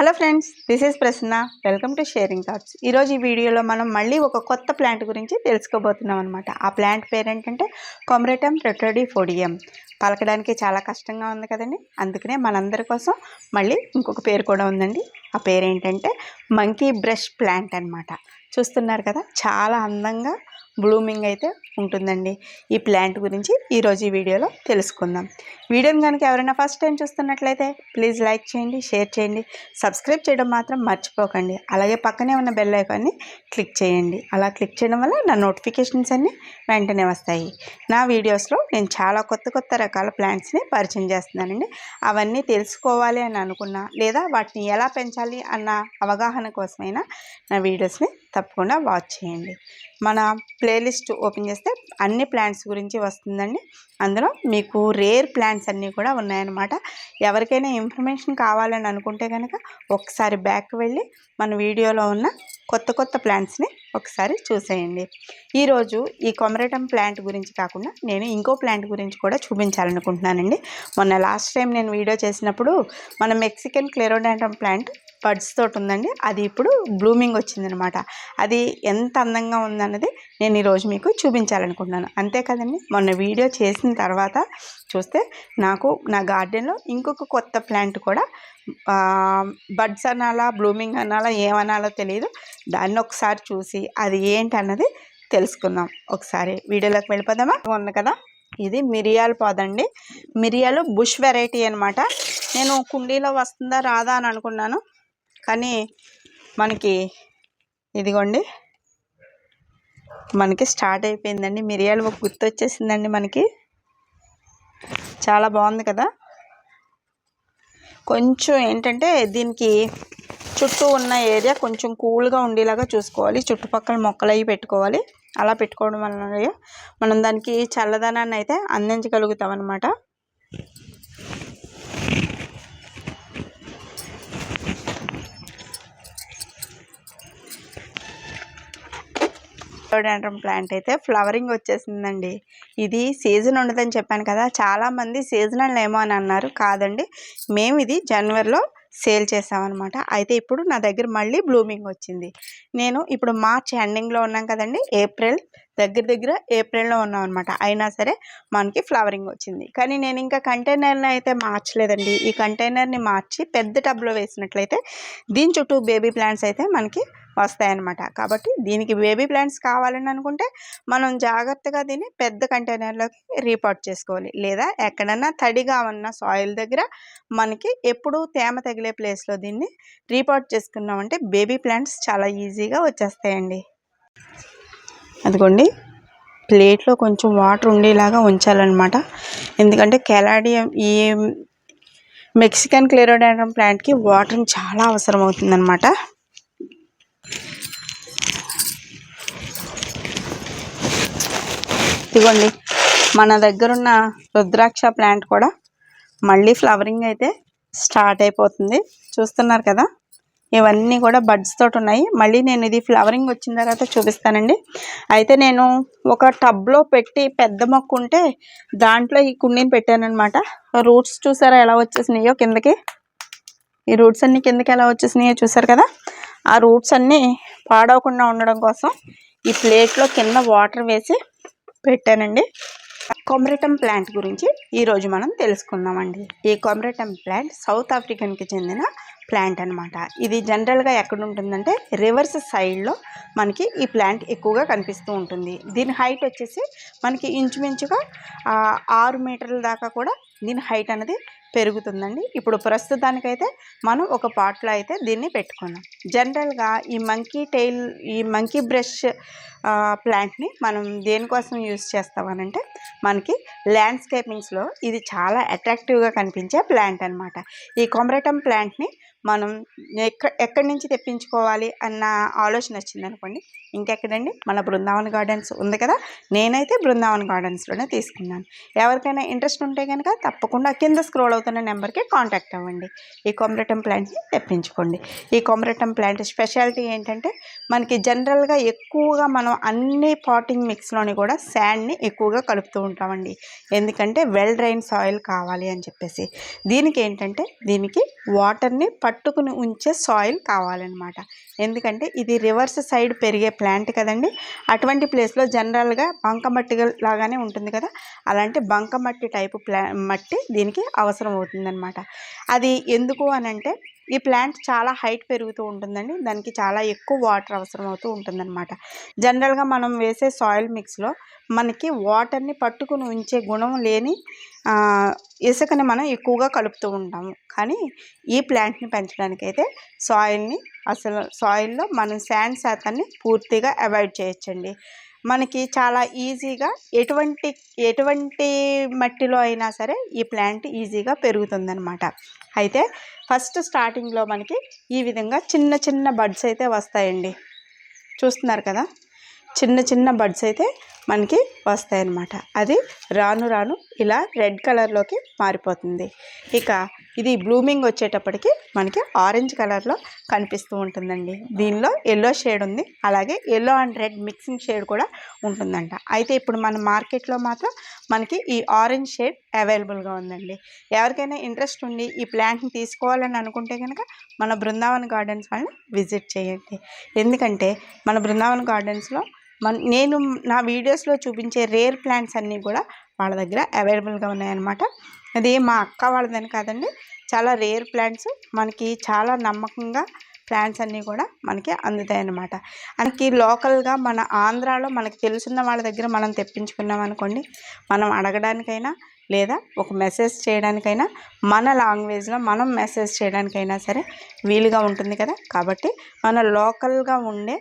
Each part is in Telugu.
Hello friends this is Prasanna. Welcome to sharing thoughts ఈరోజు ఈ వీడియోలో మనం మళ్ళీ ఒక కొత్త ప్లాంట్ గురించి తెలుసుకోబోతున్నాం అనమాట ఆ ప్లాంట్ పేరేంటంటే కొమరేటం కొమరటం రెట్రడీ ఫోడియం పలకడానికి చాలా కష్టంగా ఉంది కదండి. అందుకనే మనందరి కోసం మళ్ళీ ఇంకొక పేరు కూడా ఉందండి. ఆ పేరేంటంటే మంకీ బ్రష్ ప్లాంట్ అన్నమాట. చూస్తున్నారు కదా చాలా అందంగా బ్లూమింగ్ అయితే ఉంటుందండి. ఈ ప్లాంట్ గురించి ఈరోజు ఈ వీడియోలో తెలుసుకుందాం. వీడియోని కనుక ఎవరైనా ఫస్ట్ టైం చూస్తున్నట్లయితే ప్లీజ్ లైక్ చేయండి షేర్ చేయండి సబ్స్క్రైబ్ చేయడం మాత్రం మర్చిపోకండి. అలాగే పక్కనే ఉన్న బెల్ ఐకాన్ని క్లిక్ చేయండి. అలా క్లిక్ చేయడం వల్ల నా నోటిఫికేషన్స్ అన్నీ వెంటనే వస్తాయి. నా వీడియోస్లో నేను చాలా కొత్త కొత్త రకాల ప్లాంట్స్ని పరిచయం చేస్తున్నానండి. అవన్నీ తెలుసుకోవాలి అని అనుకున్నా లేదా వాటిని ఎలా పెంచాలి అన్న అవగాహన కోసమైనా నా వీడియోస్ని తప్పకుండా వాచ్ చేయండి. మన ప్లేలిస్ట్ ఓపెన్ చేస్తే అన్ని ప్లాంట్స్ గురించి వస్తుందండి. అందులో మీకు రేర్ ప్లాంట్స్ అన్నీ కూడా ఉన్నాయన్నమాట. ఎవరికైనా ఇన్ఫర్మేషన్ కావాలని అనుకుంటే కనుక ఒకసారి బ్యాక్ వెళ్ళి మన వీడియోలో ఉన్న కొత్త కొత్త ప్లాంట్స్ని ఒకసారి చూసేయండి. ఈరోజు ఈ కొమరటం ప్లాంట్ గురించి కాకుండా నేను ఇంకో ప్లాంట్ గురించి కూడా చూపించాలనుకుంటున్నానండి. మొన్న లాస్ట్ టైం నేను వీడియో చేసినప్పుడు మన మెక్సికన్ క్లెరోడాంటం ప్లాంట్ బడ్స్ తోటి ఉందండి. అది ఇప్పుడు బ్లూమింగ్ వచ్చిందనమాట. అది ఎంత అందంగా ఉందన్నది నేను ఈరోజు మీకు చూపించాలనుకుంటున్నాను. అంతే కదండి. మొన్న వీడియో చేసిన తర్వాత చూస్తే నాకు నా గార్డెన్లో ఇంకొక కొత్త ప్లాంట్ కూడా బడ్స్ అనాలా బ్లూమింగ్ అనాలా ఏమనాలో తెలియదు దాన్ని ఒకసారి చూసి అది ఏంటి అన్నది తెలుసుకుందాం. ఒకసారి వీడియోలోకి వెళ్ళిపోదామా? ఉంది కదా? ఇది మిరియాల పోదండి. మిరియాలు బుష్ వెరైటీ అనమాట. నేను కుండీలో వస్తుందా రాదా అని అనుకున్నాను. కానీ మనకి ఇదిగోండి. మనకి స్టార్ట్ అయిపోయిందండి. మిరియాలు ఒక గుర్తు వచ్చేసిందండి మనకి. చాలా బాగుంది కదా. కొంచెం ఏంటంటే దీనికి చుట్టూ ఉన్న ఏరియా కొంచెం కూల్గా ఉండేలాగా చూసుకోవాలి. చుట్టుపక్కల మొక్కలు అవి పెట్టుకోవాలి. అలా పెట్టుకోవడం వలన మనం దానికి చల్లదనాన్ని అయితే అందించగలుగుతాం అనమాట ఫిలోడాండ్రం ప్లాంట్ అయితే ఫ్లవరింగ్ వచ్చేసిందండి. ఇది సీజన్ ఉండదని చెప్పాను కదా చాలామంది సీజనల్ ఏమో అని అన్నారు. కాదండి మేము ఇది జనవరిలో సేల్ చేసామన్నమాట. అయితే ఇప్పుడు నా దగ్గర మళ్ళీ బ్లూమింగ్ వచ్చింది. నేను ఇప్పుడు మార్చ్ ఎండింగ్లో ఉన్నాం కదండి ఏప్రిల్ దగ్గర దగ్గర ఏప్రిల్లో ఉన్నాం అనమాట అయినా సరే మనకి ఫ్లవరింగ్ వచ్చింది. కానీ నేను ఇంకా కంటైనర్ని అయితే మార్చలేదండి. ఈ కంటైనర్ని మార్చి పెద్ద టబ్లో వేసినట్లయితే దీని చుట్టూ బేబీ ప్లాంట్స్ అయితే మనకి వస్తాయన్నమాట. కాబట్టి దీనికి బేబీ ప్లాంట్స్ కావాలని అనుకుంటే మనం జాగ్రత్తగా దీన్ని పెద్ద కంటైనర్లోకి రీపాట్ చేసుకోవాలి. లేదా ఎక్కడన్నా తడిగా ఉన్న సాయిల్ దగ్గర మనకి ఎప్పుడూ తేమ తగిలే ప్లేస్లో దీన్ని రీపాట్ చేసుకున్నామంటే బేబీ ప్లాంట్స్ చాలా ఈజీగా వచ్చేస్తాయండి. అదిగోండి. ప్లేట్లో కొంచెం వాటర్ ఉండేలాగా ఉంచాలన్నమాట. ఎందుకంటే కెలాడియం ఈ మెక్సికన్ క్లిరోడాండ్రం ప్లాంట్కి వాటర్ చాలా అవసరం అవుతుందన్నమాట ఇదిగోండి మన దగ్గరున్న రుద్రాక్ష ప్లాంట్ కూడా మళ్ళీ ఫ్లవరింగ్ అయితే స్టార్ట్ అయిపోతుంది. చూస్తున్నారు కదా ఇవన్నీ కూడా బడ్స్ తోటి ఉన్నాయి. మళ్ళీ నేను ఇది ఫ్లవరింగ్ వచ్చిన తర్వాత చూపిస్తానండి. అయితే నేను ఒక టబ్లో పెట్టి పెద్ద మొక్క ఉంటే దాంట్లో ఈ కుండీని పెట్టానమాట రూట్స్ చూసారా ఎలా వచ్చేసినాయో కిందకి? ఈ రూట్స్ అన్నీ కిందకి ఎలా వచ్చేసినాయో చూసారు కదా? ఆ రూట్స్ అన్నీ పాడవకుండా ఉండడం కోసం ఈ ప్లేట్లో కింద వాటర్ వేసి పెట్టానండి. కొమరటం ప్లాంట్ గురించి ఈరోజు మనం తెలుసుకుందామండి. ఈ కొమరటం ప్లాంట్ సౌత్ ఆఫ్రికన్కి చెందిన ప్లాంట్ అనమాట ఇది జనరల్గా ఎక్కడ ఉంటుందంటే రివర్స్ సైడ్లో మనకి ఈ ప్లాంట్ ఎక్కువగా కనిపిస్తూ ఉంటుంది. దీని హైట్ వచ్చేసి మనకి ఇంచుమించుగా ఆరు మీటర్ల దాకా కూడా దీని హైట్ అనేది పెరుగుతుందండి. ఇప్పుడు ప్రస్తుతానికైతే మనం ఒక పాట్లో అయితే దీన్ని పెట్టుకున్నాం. జనరల్గా ఈ మంకీ టైల్ ఈ మంకీ బ్రష్ ప్లాంట్ని మనం దేనికోసం యూస్ చేస్తామనంటే మనకి ల్యాండ్స్కేపింగ్స్లో ఇది చాలా అట్రాక్టివ్గా కనిపించే ప్లాంట్ అనమాట ఈ కొమరటం ప్లాంట్ని మనం ఎక్క ఎక్కడి నుంచి తెప్పించుకోవాలి అన్న ఆలోచన వచ్చింది అనుకోండి ఇంకెక్కడండి? మన బృందావన్ గార్డెన్స్ ఉంది కదా నేనైతే బృందావన్ గార్డెన్స్లోనే తీసుకున్నాను. ఎవరికైనా ఇంట్రెస్ట్ ఉంటే కనుక తప్పకుండా కింద స్క్రోల్ అవుతున్న నెంబర్కి కాంటాక్ట్ అవ్వండి. ఈ కొమరటం ప్లాంట్ని తెప్పించుకోండి. ఈ కొమరటం ప్లాంట్ స్పెషాలిటీ ఏంటంటే మనకి జనరల్గా ఎక్కువగా మనం అన్ని పాటింగ్ మిక్స్లోని కూడా శాండ్ని ఎక్కువగా కలుపుతూ ఉంటామండి. ఎందుకంటే వెల్ డ్రైన్ సాయిల్ కావాలి అని చెప్పేసి. దీనికి ఏంటంటే దీనికి వాటర్ని పట్టుకుని ఉంచే సాయిల్ కావాలన్నమాట. ఎందుకంటే ఇది రివర్స్ సైడ్ పెరిగే ప్లాంట్ కదండి. అటువంటి ప్లేస్లో జనరల్గా బంకమట్టి లాగానే ఉంటుంది కదా. అలాంటి బంకమట్టి టైపు ప్లా మట్టి దీనికి అవసరం అవుతుందన్నమాట. అది ఎందుకు అని అంటే ఈ ప్లాంట్ చాలా హైట్ పెరుగుతూ ఉంటుందండి. దానికి చాలా ఎక్కువ వాటర్ అవసరం అవుతూ ఉంటుందన్నమాట. జనరల్గా మనం వేసే సాయిల్ మిక్స్లో మనకి వాటర్ని పట్టుకుని ఉంచే గుణం లేని ఇసుకని మనం ఎక్కువగా కలుపుతూ ఉంటాము. కానీ ఈ ప్లాంట్ని పెంచడానికి అయితే సాయిల్ని అసలు సాయిల్లో మనం శాండ్ శాతాన్ని పూర్తిగా అవాయిడ్ చేయొచ్చండి. మనకి చాలా ఈజీగా ఎటువంటి ఎటువంటి మట్టిలో అయినా సరే ఈ ప్లాంట్ ఈజీగా పెరుగుతుందనమాట అయితే ఫస్ట్ స్టార్టింగ్లో మనకి ఈ విధంగా చిన్న చిన్న బడ్స్ అయితే వస్తాయండి. చూస్తున్నారు కదా? చిన్న చిన్న బడ్స్ అయితే మనకి వస్తాయి అన్నమాట అది రాను రాను ఇలా రెడ్ కలర్లోకి మారిపోతుంది. ఇక ఇది బ్లూమింగ్ వచ్చేటప్పటికి మనకి ఆరెంజ్ కలర్లో కనిపిస్తూ ఉంటుందండి. దీనిలో ఎల్లో షేడ్ ఉంది. అలాగే yellow and red mixing shade కూడా ఉంటుందంట. అయితే ఇప్పుడు మన మార్కెట్లో మాత్రం మనకి ఈ ఆరెంజ్ షేడ్ అవైలబుల్గా ఉందండి. ఎవరికైనా ఇంట్రెస్ట్ ఉండి ఈ ప్లాంట్ని తీసుకోవాలని అనుకుంటే కనుక మన బృందావన్ గార్డెన్స్ వాళ్ళని విజిట్ చేయండి. ఎందుకంటే మన బృందావన్ గార్డెన్స్లో మన నేను నా వీడియోస్లో చూపించే రేర్ ప్లాంట్స్ అన్నీ కూడా వాళ్ళ దగ్గర అవైలబుల్గా ఉన్నాయన్నమాట. అది మా అక్క వాళ్ళదని కాదండి చాలా రేర్ ప్లాంట్స్ మనకి చాలా నమ్మకంగా ప్లాంట్స్ అన్నీ కూడా మనకి అందుతాయి అన్నమాట మనకి లోకల్గా మన ఆంధ్రాలో మనకి తెలుసున్న వాళ్ళ దగ్గర మనం తెప్పించుకున్నాం అనుకోండి మనం అడగడానికైనా లేదా ఒక మెసేజ్ చేయడానికైనా మన లాంగ్వేజ్లో మనం మెసేజ్ చేయడానికైనా సరే వీలుగా ఉంటుంది కదా. కాబట్టి మన లోకల్గా ఉండే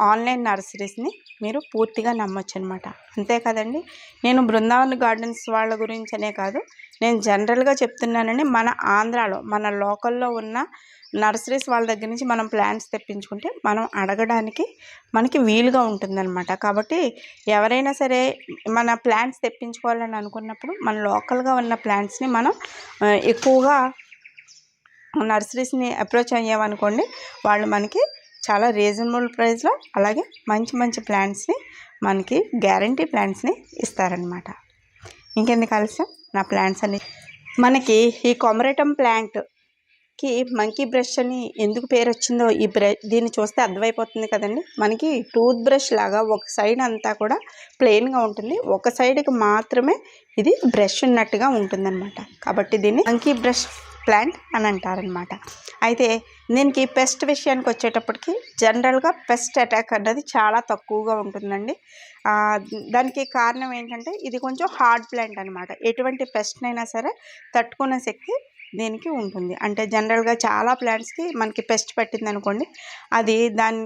ఆన్లైన్ నర్సరీస్ని మీరు పూర్తిగా నమ్మొచ్చు అనమాట అంతే కదండి? నేను బృందావన్ గార్డెన్స్ వాళ్ళ గురించనే కాదు నేను జనరల్గా చెప్తున్నానని మన ఆంధ్రాలో మన లోకల్లో ఉన్న నర్సరీస్ వాళ్ళ దగ్గర నుంచి మనం ప్లాంట్స్ తెప్పించుకుంటే మనం అడగడానికి మనకి వీలుగా ఉంటుందన్నమాట కాబట్టి ఎవరైనా సరే మన ప్లాంట్స్ తెప్పించుకోవాలని అనుకున్నప్పుడు మన లోకల్గా ఉన్న ప్లాంట్స్ని మనం ఎక్కువగా నర్సరీస్ని అప్రోచ్ అయ్యామనుకోండి వాళ్ళు మనకి చాలా రీజనబుల్ ప్రైస్లో అలాగే మంచి మంచి ప్లాంట్స్ని మనకి గ్యారంటీ ప్లాంట్స్ని ఇస్తారనమాట ఇంకెందుకు ఆలస్యం? నా ప్లాంట్స్ అన్ని. మనకి ఈ కొమరేటం ప్లాంట్కి మంకీ బ్రష్ అని ఎందుకు పేరు వచ్చిందో ఈ బ్రష్ దీన్ని చూస్తే అర్థమైపోతుంది కదండి. మనకి టూత్ బ్రష్ లాగా ఒక సైడ్ అంతా కూడా ప్లెయిన్గా ఉంటుంది. ఒక సైడ్కి మాత్రమే ఇది బ్రష్ ఉన్నట్టుగా ఉంటుందన్నమాట. కాబట్టి దీన్ని మంకీ బ్రష్ ప్లాంట్ అని అంటారనమాట అయితే దీనికి పెస్ట్ విషయానికి వచ్చేటప్పటికి జనరల్గా పెస్ట్ అటాక్ అన్నది చాలా తక్కువగా ఉంటుందండి. దానికి కారణం ఏంటంటే ఇది కొంచెం హార్డ్ ప్లాంట్ అనమాట ఎటువంటి పెస్ట్నైనా సరే తట్టుకునే శక్తి దీనికి ఉంటుంది. అంటే జనరల్గా చాలా ప్లాంట్స్కి మనకి పెస్ట్ పట్టింది అనుకోండి అది దాని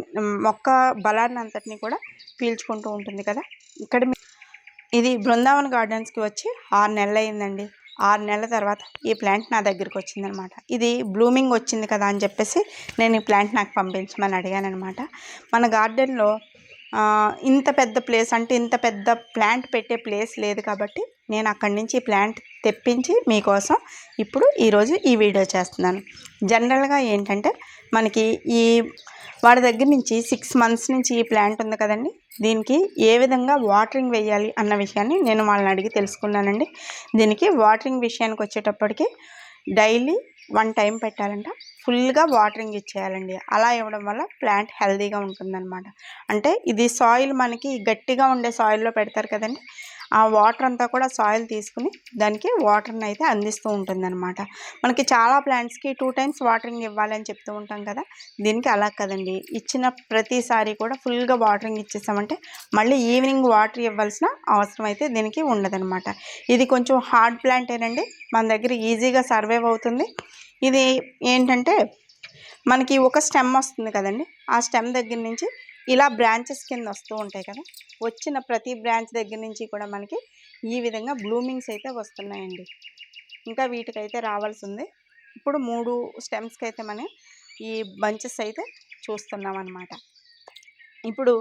మొక్క బలాన్ని అంతటిని కూడా పీల్చుకుంటూ ఉంటుంది కదా. ఇక్కడ ఇది బృందావన్ గార్డెన్స్కి వచ్చి ఆరు నెలలు అయిందండి ఆరు నెలల తర్వాత ఈ ప్లాంట్ నా దగ్గరికి వచ్చిందనమాట. ఇది బ్లూమింగ్ వచ్చింది కదా అని చెప్పేసి నేను ఈ ప్లాంట్ నాకు పంపించమని అడిగాను అనమాట మన గార్డెన్లో ఇంత పెద్ద ప్లేస్ అంటే ఇంత పెద్ద ప్లాంట్ పెట్టే ప్లేస్ లేదు కాబట్టి నేను అక్కడి నుంచి ఈ ప్లాంట్ తెప్పించి మీకోసం ఇప్పుడు ఈరోజు ఈ వీడియో చేస్తున్నాను. జనరల్గా ఏంటంటే మనకి ఈ వాడి దగ్గర నుంచి సిక్స్ మంత్స్ నుంచి ఈ ప్లాంట్ ఉంది కదండి. దీనికి ఏ విధంగా వాటరింగ్ వేయాలి అన్న విషయాన్ని నేను వాళ్ళని అడిగి తెలుసుకున్నానండి. దీనికి వాటరింగ్ విషయానికి వచ్చేటప్పటికి డైలీ వన్ టైం పెట్టాలంట. ఫుల్గా వాటరింగ్ ఇచ్చేయాలండి. అలా ఇవ్వడం వల్ల ప్లాంట్ హెల్తీగా ఉంటుందన్నమాట. అంటే ఇది సాయిల్ మనకి గట్టిగా ఉండే సాయిల్లో పెడతారు కదండి. ఆ వాటర్ అంతా కూడా సాయిల్ తీసుకుని దానికి వాటర్ని అయితే అందిస్తూ ఉంటుందన్నమాట. మనకి చాలా ప్లాంట్స్కి టూ టైమ్స్ వాటరింగ్ ఇవ్వాలని చెప్తూ ఉంటాం కదా దీనికి అలా కదండి. ఇచ్చిన ప్రతిసారి కూడా ఫుల్గా వాటరింగ్ ఇచ్చేసామంటే మళ్ళీ ఈవినింగ్ వాటర్ ఇవ్వాల్సిన అవసరం అయితే దీనికి ఉండదన్నమాట. ఇది కొంచెం హార్డ్ ప్లాంటేనండి మన దగ్గర ఈజీగా సర్వైవ్ అవుతుంది. ఇది ఏంటంటే మనకి ఒక స్టెమ్ వస్తుంది కదండి ఆ స్టెమ్ దగ్గర నుంచి ఇలా బ్రాంచెస్ కింద వస్తూ ఉంటాయి కదా! వచ్చిన ప్రతి బ్రాంచ్ దగ్గర నుంచి కూడా మనకి ఈ విధంగా బ్లూమింగ్స్ అయితే వస్తున్నాయండి. ఇంకా వీటికైతే రావాల్సి ఉంది ఇప్పుడు మూడు స్టెమ్స్కి అయితే మనం ఈ బంచెస్ అయితే చూస్తున్నాం అనమాట ఇప్పుడు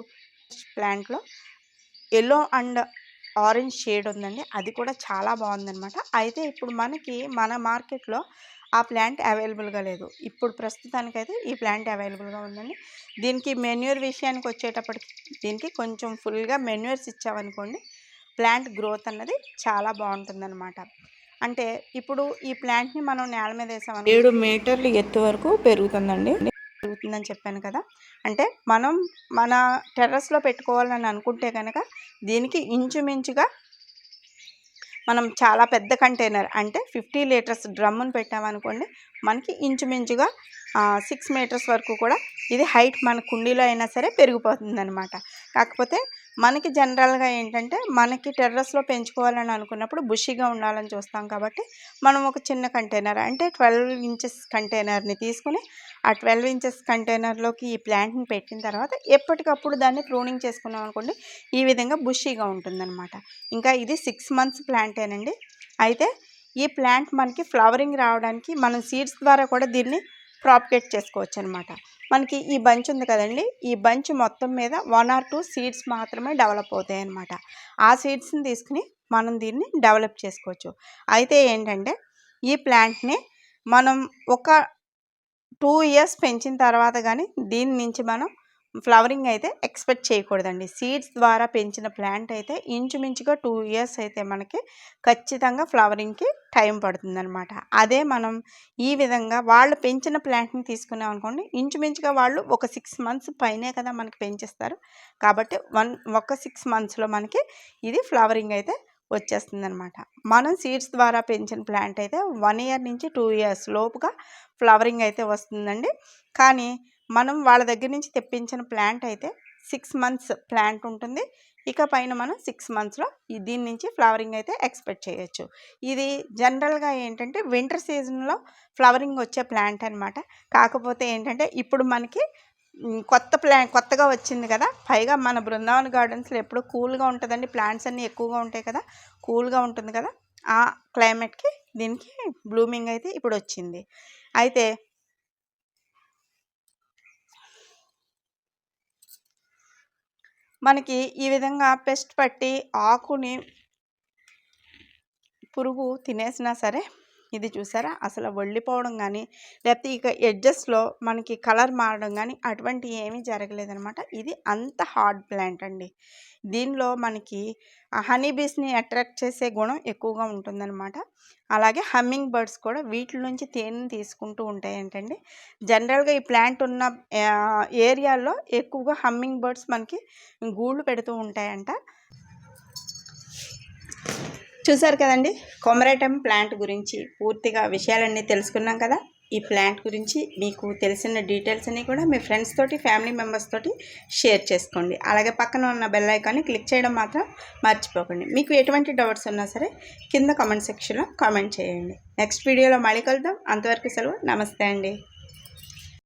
ప్లాంట్లో ఎల్లో అండ్ ఆరెంజ్ షేడ్ ఉందండి. అది కూడా చాలా బాగుందనమాట అయితే ఇప్పుడు మనకి మన మార్కెట్లో ఆ ప్లాంట్ అవైలబుల్గా లేదు. ఇప్పుడు ప్రస్తుతానికైతే ఈ ప్లాంట్ అవైలబుల్గా ఉందండి దీనికి మెన్యూర్ విషయానికి వచ్చేటప్పటికి దీనికి కొంచెం ఫుల్గా మెన్యూర్స్ ఇచ్చామనుకోండి ప్లాంట్ గ్రోత్ అన్నది చాలా బాగుంటుందన్నమాట. అంటే ఇప్పుడు ఈ ప్లాంట్ని మనం నేల మీద వేసామని ఏడు మీటర్లు ఎత్తు వరకు పెరుగుతుందండి. పెరుగుతుందని చెప్పాను కదా! అంటే మనం మన టెర్రస్లో పెట్టుకోవాలని అనుకుంటే కనుక దీనికి ఇంచుమించుగా మనం చాలా పెద్ద కంటైనర్ అంటే ఫిఫ్టీ లీటర్స్ డ్రమ్మును పెట్టామనుకోండి మనకి ఇంచుమించుగా సిక్స్ మీటర్స్ వరకు కూడా ఇది హైట్ మన కుండీలో అయినా సరే పెరిగిపోతుంది అనమాట కాకపోతే మనకి జనరల్గా ఏంటంటే మనకి టెర్రస్లో పెంచుకోవాలని అనుకున్నప్పుడు బుషీగా ఉండాలని చూస్తాం కాబట్టి మనం ఒక చిన్న కంటైనర్ అంటే ట్వెల్వ్ ఇంచెస్ కంటైనర్ని తీసుకుని ఆ ట్వెల్వ్ ఇంచెస్ కంటైనర్లోకి ఈ ప్లాంట్ని పెట్టిన తర్వాత ఎప్పటికప్పుడు దాన్ని ప్రూనింగ్ చేసుకున్నాం అనుకోండి ఈ విధంగా బుషీగా ఉంటుందన్నమాట. ఇంకా ఇది సిక్స్ మంత్స్ ప్లాంటేనండి. అయితే ఈ ప్లాంట్ మనకి ఫ్లవరింగ్ రావడానికి మనం సీడ్స్ ద్వారా కూడా దీన్ని ప్రాపిగేట్ చేసుకోవచ్చు అనమాట మనకి ఈ బంచ్ ఉంది కదండి. ఈ బంచ్ మొత్తం మీద వన్ ఆర్ టూ సీడ్స్ మాత్రమే డెవలప్ అవుతాయి అనమాట ఆ సీడ్స్ని తీసుకుని మనం దీన్ని డెవలప్ చేసుకోవచ్చు. అయితే ఏంటంటే ఈ ప్లాంట్ని మనం ఒక టూ ఇయర్స్ పెంచిన తర్వాత కానీ దీని నుంచి మనం ఫ్లవరింగ్ అయితే ఎక్స్పెక్ట్ చేయకూడదండి. సీడ్స్ ద్వారా పెంచిన ప్లాంట్ అయితే ఇంచుమించుగా టూ ఇయర్స్ అయితే మనకి ఖచ్చితంగా ఫ్లవరింగ్కి టైం పడుతుందనమాట అదే మనం ఈ విధంగా వాళ్ళు పెంచిన ప్లాంట్ని తీసుకున్నాం అనుకోండి ఇంచుమించుగా వాళ్ళు ఒక సిక్స్ మంత్స్ పైనే కదా మనకి పెంచేస్తారు. కాబట్టి వన్ ఒక సిక్స్ మంత్స్లో మనకి ఇది ఫ్లవరింగ్ అయితే వచ్చేస్తుంది అనమాట మనం సీడ్స్ ద్వారా పెంచిన ప్లాంట్ అయితే వన్ ఇయర్ నుంచి టూ ఇయర్స్ లోపుగా ఫ్లవరింగ్ అయితే వస్తుందండి. కానీ మనం వాళ్ళ దగ్గర నుంచి తెప్పించిన ప్లాంట్ అయితే సిక్స్ మంత్స్ ప్లాంట్ ఉంటుంది. ఇక పైన మనం సిక్స్ మంత్స్లో దీని నుంచి ఫ్లవరింగ్ అయితే ఎక్స్పెక్ట్ చేయొచ్చు. ఇది జనరల్గా ఏంటంటే వింటర్ సీజన్లో ఫ్లవరింగ్ వచ్చే ప్లాంట్ అనమాట కాకపోతే ఏంటంటే ఇప్పుడు మనకి కొత్త ప్లా కొత్తగా వచ్చింది కదా. పైగా మన బృందావన్ గార్డెన్స్లో ఎప్పుడు కూల్గా ఉంటుందండి. ప్లాంట్స్ అన్నీ ఎక్కువగా ఉంటాయి కదా. కూల్గా ఉంటుంది కదా. ఆ క్లైమేట్కి దీనికి బ్లూమింగ్ అయితే ఇప్పుడు వచ్చింది. అయితే మనకి ఈ విధంగా పెస్ట్ పట్టి ఆకుని పురుగు తినేసినా సరే ఇది చూసారా? అసలు వళ్ళిపోవడం కానీ లేకపోతే ఇక ఎడ్జస్ట్లో మనకి కలర్ మారడం కానీ అటువంటి ఏమీ జరగలేదనమాట. ఇది అంత హార్డ్ ప్లాంట్ అండి. దీనిలో మనకి హనీ బీస్ని అట్రాక్ట్ చేసే గుణం ఎక్కువగా ఉంటుందన్నమాట అలాగే హమ్మింగ్ బర్డ్స్ కూడా వీటి నుంచి తేనెని తీసుకుంటూ ఉంటాయి ఏంటండి జనరల్గా ఈ ప్లాంట్ ఉన్న ఏరియాల్లో ఎక్కువగా హమ్మింగ్ బర్డ్స్ మనకి గూళ్ళు పెడుతూ ఉంటాయంట. చూసారు కదండి? కొమరేటం ప్లాంట్ గురించి పూర్తిగా విషయాలన్నీ తెలుసుకున్నాం కదా. ఈ ప్లాంట్ గురించి మీకు తెలిసిన డీటెయిల్స్ అన్నీ కూడా మీ ఫ్రెండ్స్ తోటి ఫ్యామిలీ మెంబర్స్ తోటి షేర్ చేసుకోండి. అలాగే పక్కన ఉన్న బెల్ ఐకాన్ని క్లిక్ చేయడం మాత్రం మర్చిపోకండి. మీకు ఎటువంటి డౌట్స్ ఉన్నా సరే కింద కామెంట్ సెక్షన్లో కామెంట్ చేయండి. నెక్స్ట్ వీడియోలో మళ్ళీ కలుద్దాం. అంతవరకు సెలవు. నమస్తే అండి.